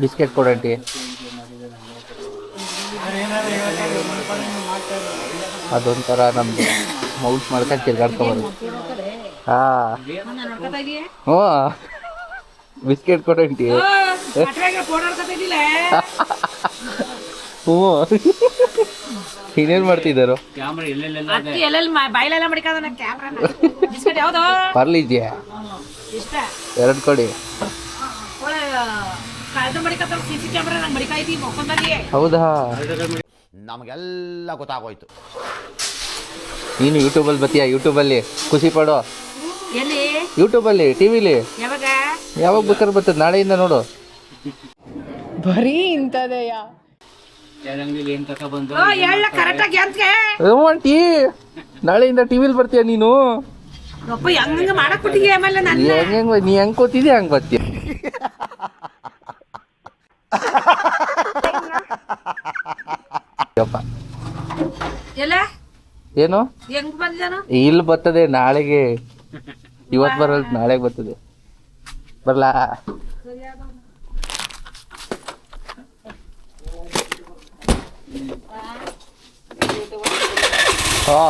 Biscuit ಕೊಡಂಟಿ ಅದೊಂಥರ ನಮ್ದು mouse ಮಾಡ್ಕೊಂಡು ತಿರ್ಗಾಡ್ಕೊಂಬರು ಹಾ. ಹ್ಞೂ. ಬಿಸ್ಕೆಟ್ ಕೊಡಂಟಿ ಇನ್ನೇನು ಮಾಡ್ತಿದ್ದಾರು ಅಕ್ಕಿ ಎಲ್ಲೆಲ್ಲಿ ಬಾಯ್ಲೆಲ್ಲ ಮಡಿಕಾದ ಕ್ಯಾಮ್ರಾ ಬಿಸ್ಕೆಟ್ ಯಾವ್ದು? ಬರ್ಲಿದ್ಯಾ? ಇಷ್ಟ. ಎರಡು ಕೊಡಿ. ಒಳ್ಳೆ ಇದು ಮಡಿಕತ್ತ ಸಿ ಸಿ ಕ್ಯಾಮ್ರಾ ನಂಗೆ ಮಡಿಕಾಯ್ತಿ ಮೊಕ್ಕೊಂದಲ್ಲಿ ಹೌದಾ? ನಮಗೆಲ್ಲ ಗೊತ್ತಾಗೋಯ್ತು. ನೀನು ಯೂಟ್ಯೂಬಲ್ಲಿ ಬತ್ತೀಯಾ ಯೂಟ್ಯೂಬಲ್ಲಿ ಖುಷಿ ಪಡೋ. ಎಲ್ಲಿ? ಯೂಟ್ಯೂಬಲ್ಲಿ ಟಿ ವಿಲಿ ಯಾವಾಗ? ಯಾವಾಗ ಬೇಕಾದ್ರೆ ಬರ್ತದೆ. ನಾಳೆಯಿಂದ ನೋಡು. ಬರೀ ಇಂಥದೆಯ? ಹೇಳ ಕರೆಕ್ಟಾಗಿ ನಾಳೆಯಿಂದ ಟಿ ವಿಲಿ ಬರ್ತೀಯ ನೀನು? ಅಪ್ಪ ಹೆಂಗ ಮಾಡಕ್ ಬಿಟ್ಟಿಗೆ ಆಮೇಲೆ ನೀ ನನ್ನ ಹೆಂಗ್ ಹೆಂಗ್ ನೀ ಹೆಂಗ್ ಕೂತಿದ್ಯಾ ಹಂಗ್ ಬರ್ತೀಯ? ಎಲ್ಲ? ಏನು? ಹೆಂಗ್ ಇಲ್ಲಿ ಬರ್ತದೆ ನಾಳೆಗೆ. ಇವತ್ತು ಬರಲ್ ನಾಳೆಗೆ ಬರ್ತದೆ. ಬರ್ಲಾ? ಹಾ